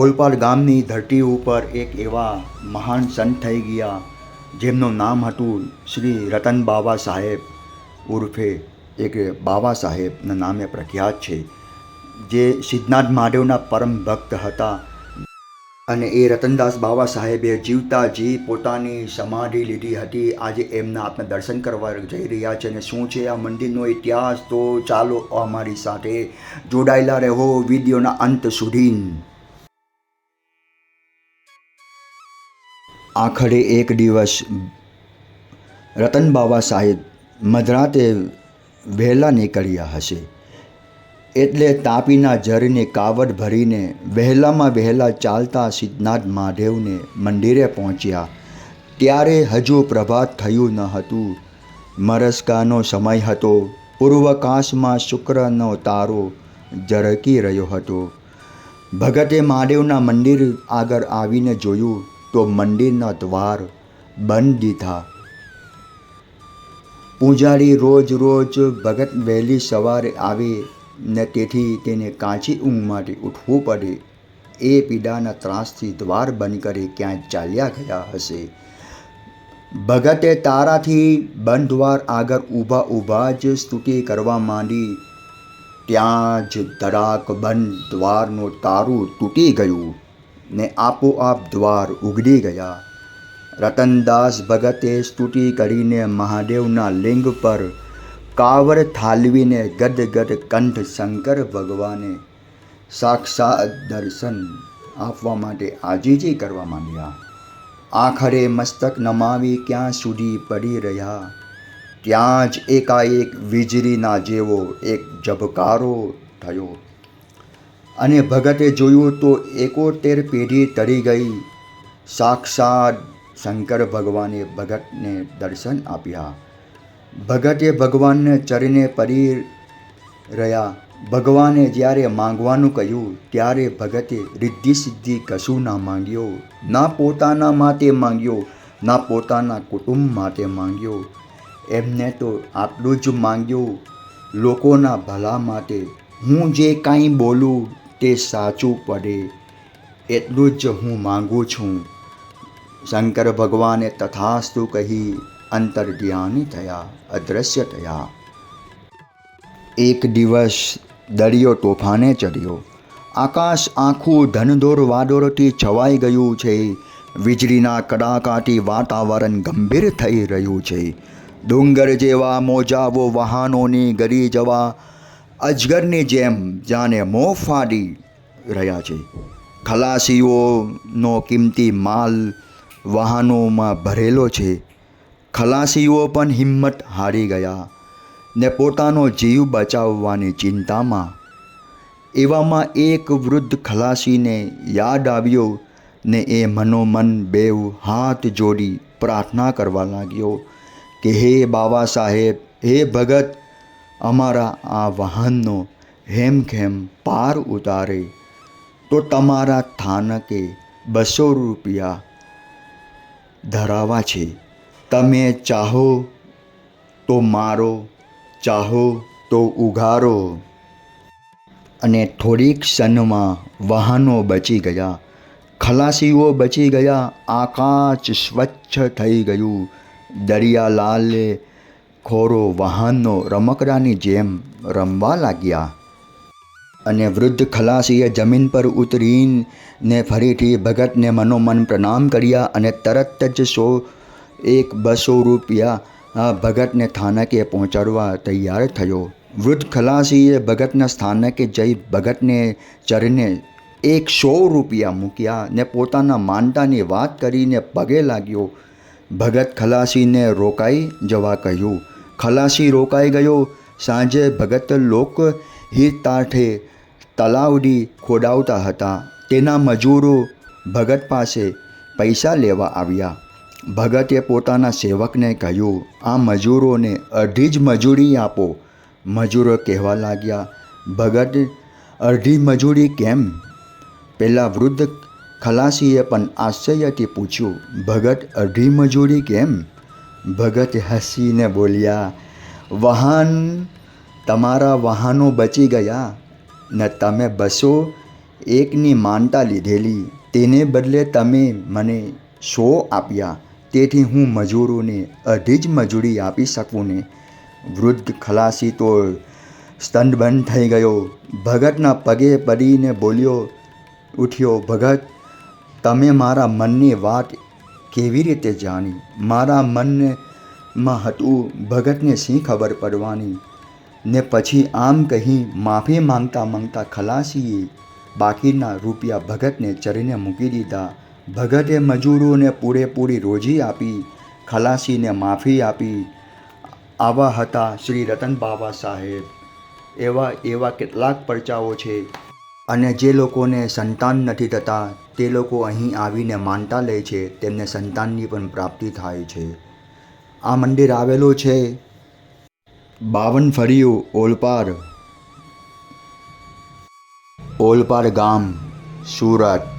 ઓલપાડ ગામની ધરતી ઉપર એક એવા મહાન સંત થઈ ગયા, જેમનું નામ હતું શ્રી રતન બાબા સાહેબ ઉર્ફે એક બાબા સાહેબના નામે પ્રખ્યાત છે, જે સિદ્ધનાથ મહાદેવના પરમ ભક્ત હતા. અને એ રતનદાસ બાબા સાહેબે જીવતા જી પોતાની સમાધિ લીધી હતી. આજે એમના આપણે દર્શન કરવા જઈ રહ્યા છે અને શું છે આ મંદિરનો ઇતિહાસ? તો ચાલો અમારી સાથે જોડાયેલા રહો વિડીયોના અંત સુધી. આખરે એક દિવસ રતન બાબા સાહેબ મધરાતે વહેલા નીકળ્યા હશે. એટલે તાપીના જરને કાવડ ભરીને વહેલામાં વહેલા ચાલતા સિદ્ધનાથ મહાદેવને મંદિરે પહોંચ્યા. ત્યારે હજુ પ્રભાત થયું ન હતું. મરસ્કાનો સમય હતો. પૂર્વકાશમાં શુક્રનો તારો ઝરકી રહ્યો હતો. ભગતે મહાદેવના મંદિર આગળ આવીને જોયું. તો મંદિરના દ્વાર બંધ દીધા. પૂજારી રોજ રોજ ભગત વહેલી સવારે આવે ને તેથી તેને કાચી ઊંઘમાંથી ઉઠવું પડે. એ પીડાના ત્રાસથી દ્વાર બંધ કરી ક્યાંય ચાલ્યા ગયા હશે. ભગતે તારાથી બંધ દ્વાર આગળ ઊભા ઊભા જ સ્તુતિ કરવા માંડી. ત્યાં જ ધડાક બંધ દ્વારનું તારું તૂટી ગયું. ને આપોઆપ દ્વાર ઉઘડી ગયા. રતનદાસ ભગતે સ્તુતિ કરીને મહાદેવના લિંગ પર કાવર થાલવીને ગદગદ કંઠ શંકર ભગવાને સાક્ષાત દર્શન આપવા માટે આજીજી કરવા માંડ્યા. આખરે મસ્તક નમાવી ક્યાં સુધી પડી રહ્યા? ત્યાં જ એકાએક વીજળીના જેવો એક ઝબકારો થયો. અને ભગતે જોયું તો એકોતેર પેઢી તરી ગઈ. સાક્ષાત શંકર ભગવાને ભગતને દર્શન આપ્યા. ભગતે ભગવાનને ચરણે પડી રહ્યા. ભગવાને જ્યારે માંગવાનું કહ્યું, ત્યારે ભગતે રિદ્ધિ સિદ્ધિ કશું ના માંગ્યો, ના પોતાના માટે માંગ્યો, ના પોતાના કુટુંબ માટે માંગ્યો. એમને તો આટલું જ માંગ્યું, લોકોના ભલા માટે હું જે કાંઈ બોલું તે સાચું પડે એટલું જ હું માંગુ છું. શંકર ભગવાને તથાસ્તુ કહી અંતર્ધ્યાની થયા અદૃશ્ય થયા. એક દિવસ દરિયો તોફાને ચડ્યો આકાશ આખું ધનધોર વાદળોથી છવાઈ ગયું છે. વીજળીના કડાકાથી વાતાવરણ ગંભીર થઈ રહ્યું છે. ડુંગર જેવા મોજાઓ વાહનોની ગરી જવા અજગરની જેમ જાણે મોં ફાડી રહ્યા છે. ખલાસીઓનો કિંમતી માલ વાહનોમાં ભરેલો છે. ખલાસીઓ પણ હિંમત હારી ગયા ને પોતાનો જીવ બચાવવાની ચિંતામાં. એવામાં એક વૃદ્ધ ખલાસીને યાદ આવ્યો ને એ મનોમન બેવ હાથ જોડી પ્રાર્થના કરવા લાગ્યો કે, હે બાબા સાહેબ, હે ભગત અમારા આ વાહનનો હેમખેમ પાર ઉતારે, તો તમારા સ્થાનકે બસો રૂપિયા ધરાવા છે. તમે ચાહો તો મારો, ચાહો તો ઉઘારો. અને થોડીક ક્ષણમાં વાહનો બચી ગયા. ખલાસીઓ બચી ગયા. આકાશ સ્વચ્છ થઈ ગયું. દરિયાલાલે ખોરો વાહનનો રમકડાની જેમ રમવા લાગ્યા અને વૃદ્ધ ખલાસીએ જમીન પર ઉતરીને ફરીથી ભગતને મનોમન પ્રણામ કર્યા અને તરત જ સો એક બસો રૂપિયા ભગતને સ્થાનકે પહોંચાડવા તૈયાર થયો. વૃદ્ધ ખલાસીએ ભગતના સ્થાનકે જઈ ભગતને ચરણે એક સો રૂપિયા મૂક્યા ને પોતાના માનતાની વાત કરીને પગે લાગ્યો. ભગત ખલાસીને રોકાઈ જવા કહ્યું ખલાસી રોકાઈ ગયો. સાંજે ભગત લોક હિતાર્થે તલાવડી ખોડાવતા હતા. તેના મજૂરો ભગત પાસે પૈસા લેવા આવ્યા. ભગતે પોતાના સેવકને કહ્યું, આ મજૂરોને અડધી જ મજૂરી આપો. મજૂરો કહેવા લાગ્યા, ભગત અડધી મજૂરી કેમ? પેલા વૃદ્ધ ખલાસીએ પણ આશ્ચર્યથી પૂછ્યું, ભગત અડધી મજૂરી કેમ? ભગત હસીને બોલ્યા, વાહન, તમારા વાહનો બચી ગયા ને તમે બસો એકની માનતા લીધેલી. તેને બદલે તમે મને સો આપ્યા. તેથી હું મજૂરોને અઢી જ મજૂરી આપી શકું ને. વૃદ્ધ ખલાસી તો સ્તંભબંધ થઈ ગયો. ભગતના પગે પડીને બોલ્યો, ઉઠ્યો ભગત, તમે મારા મનની વાત કેવી રીતે જાણી? મારા મનમાં હતું ભગતને શી ખબર પડવાની? ને પછી આમ કહી માફી માંગતા માંગતા ખલાસીએ. બાકીના રૂપિયા ભગતને ચરીને મૂકી દીધા. ભગતે મજૂરોને પૂરેપૂરી રોજી આપી, ખલાસીને માફી આપી. આવા હતા શ્રી રતન બાબા સાહેબ. એવા એવા કેટલાક પરચાઓ છે. અને જે લોકોને સંતાન નથી થતા, તે લોકો અહીં આવીને માનતા લે છે, તેમને સંતાનની પણ પ્રાપ્તિ થાય છે. આ મંદિર આવેલું છે બાવન ફળિયું ઓલપાડ ઓલપાડ ગામ, સુરત.